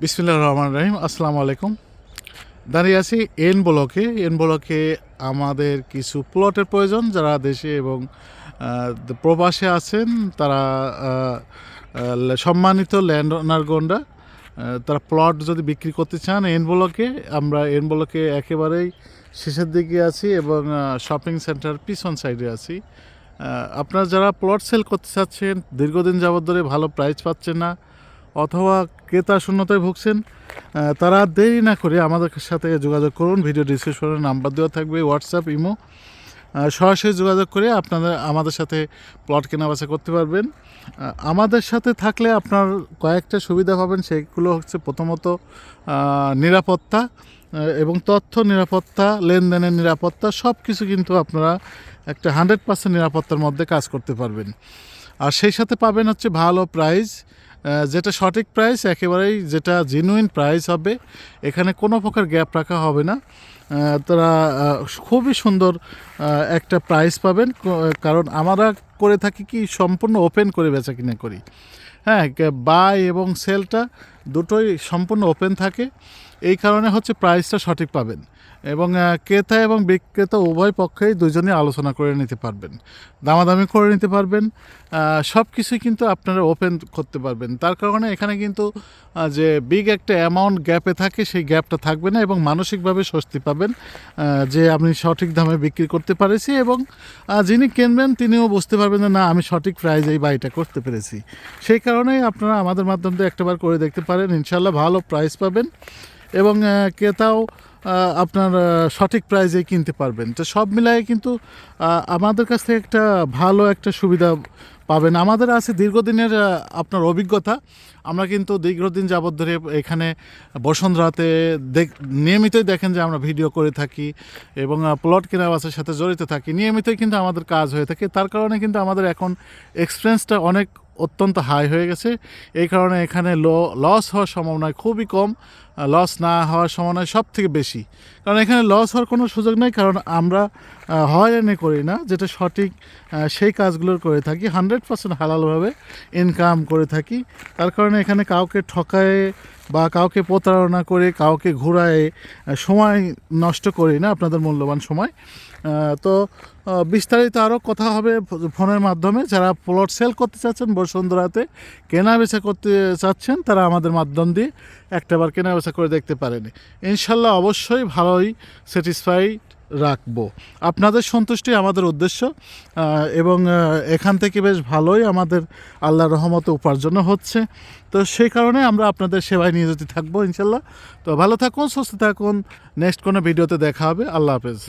বিসমিল্লাহ রহমান রহিম, আসসালামু আলাইকুম। দাঁড়িয়ে আছি এন ব্লকে। এন ব্লকে আমাদের কিছু প্লটের প্রয়োজন, যারা দেশে এবং প্রবাসে আছেন, তারা সম্মানিত ল্যান্ড ওনারগণরা তারা প্লট যদি বিক্রি করতে চান এন ব্লকে, আমরা এন ব্লকে একেবারেই শেষের দিকে আছি এবং শপিং সেন্টার পিছন সাইডে আছি। আপনারা যারা প্লট সেল করতে চাচ্ছেন, দীর্ঘদিন যাবত ধরে ভালো প্রাইস পাচ্ছেন না অথবা ক্রেতা শূন্যতায় ভুগছেন তারা দেরি না করে আমাদের সাথে যোগাযোগ করুন। ভিডিও ডিসক্রিপশনে নাম্বার দেওয়া থাকবে হোয়াটসঅ্যাপ ইমো সরাসরি যোগাযোগ করে আপনাদের আমাদের সাথে প্লট কেনা কেনাবেচা করতে পারবেন। আমাদের সাথে থাকলে আপনার কয়েকটা সুবিধা পাবেন, সেগুলো হচ্ছে প্রথমত নিরাপত্তা এবং তথ্য নিরাপত্তা, লেনদেনের নিরাপত্তা সব কিছু কিন্তু আপনারা একটা হান্ড্রেড পার্সেন্ট নিরাপত্তার মধ্যে কাজ করতে পারবেন। আর সেই সাথে পাবেন হচ্ছে ভালো প্রাইস যেটা সঠিক প্রাইস একেবারেই যেটা জেনুইন প্রাইস হবে, এখানে কোনো প্রকার গ্যাপ রাখা হবে না। তারা খুবই সুন্দর একটা প্রাইস পাবেন কারণ আমরা করে থাকি কি সম্পূর্ণ ওপেন করে বেচা কিনা করি। হ্যাঁ বাই এবং সেলটা দুটোই সম্পূর্ণ ওপেন থাকে। এই কারণে হচ্ছে প্রাইসটা সঠিক পাবেন। এবং ক্রেতা এবং বিক্রেতা উভয় পক্ষেই দুজনে আলোচনা করে নিতে পারবেন। দামাদামি করে নিতে পারবেন। সব কিছুই কিন্তু আপনারা ওপেন করতে পারবেন। তার কারণে এখানে কিন্তু যে বিগ একটা অ্যামাউন্ট গ্যাপে থাকে, সেই গ্যাপটা থাকবে না এবং মানসিকভাবে স্বস্তি পাবেন যে আমি সঠিক দামে বিক্রি করতে পেরেছি এবং যিনি কিনবেন তিনিও বুঝতে পারবেন যে না, আমি সঠিক প্রাইজে এই বাড়িটা করতে পেরেছি। সেই কারণেই আপনারা আমাদের মাধ্যমে একটাবার করে দেখতে পারেন। ইনশাল্লাহ ভালো প্রাইস পাবেন এবং ক্রেতাও আপনার সঠিক প্রাইজে কিনতে পারবেন। তো সব মিলাই কিন্তু আমাদের কাছ থেকে একটা ভালো একটা সুবিধা পাবেন। আমাদের আছে দীর্ঘদিনের আপনার অভিজ্ঞতা। আমরা কিন্তু দীর্ঘদিন যাবৎ ধরে এখানে বসুন্ধরাতে দেখ, নিয়মিতই দেখেন যে আমরা ভিডিও করে থাকি এবং প্লট কেনা বাসের সাথে জড়িত থাকি। নিয়মিতই কিন্তু আমাদের কাজ হয়ে থাকে। তার কারণে কিন্তু আমাদের এখন এক্সপিরিয়েন্সটা অনেক অত্যন্ত হাই হয়ে গেছে। এই কারণে এখানে লস হওয়ার সম্ভাবনা খুবই কম। লস না হওয়ার সম্ভাবনা সব থেকে বেশি। কারণ এখানে লস হওয়ার কোনো সুযোগ নেই, কারণ আমরা হয়রানি করি না, যেটা সঠিক সেই কাজগুলো করে থাকি হান্ড্রেড পার্সেন্ট হালালভাবে ইনকাম করে থাকি। তার কারণে এখানে কাউকে ঠকায় বা কাউকে প্রতারণা করে, কাউকে ঘোরায় সময় নষ্ট করি না, আপনাদের মূল্যবান সময়। তো বিস্তারিত আরও কথা হবে ফোনের মাধ্যমে। যারা প্লট সেল করতে চাচ্ছেন বসুন্ধরাতে কেনা বেচা করতে চাচ্ছেন, তারা আমাদের মাধ্যম দিয়ে একটাবার কেনা বেচা করে দেখতে পারেনি। ইনশাল্লাহ অবশ্যই ভালোই স্যাটিসফাইড রাখব। আপনাদের সন্তুষ্টি আমাদের উদ্দেশ্য এবং এখান থেকে বেশ ভালোই আমাদের আল্লাহ রহমত উপার্জনও হচ্ছে। তো সেই কারণে আমরা আপনাদের সেবায় নিয়োজিত থাকব ইনশাল্লাহ। তো ভালো থাকুন, সুস্থ থাকুন। নেক্সট কোনো ভিডিওতে দেখা হবে। আল্লাহ হাফেজ।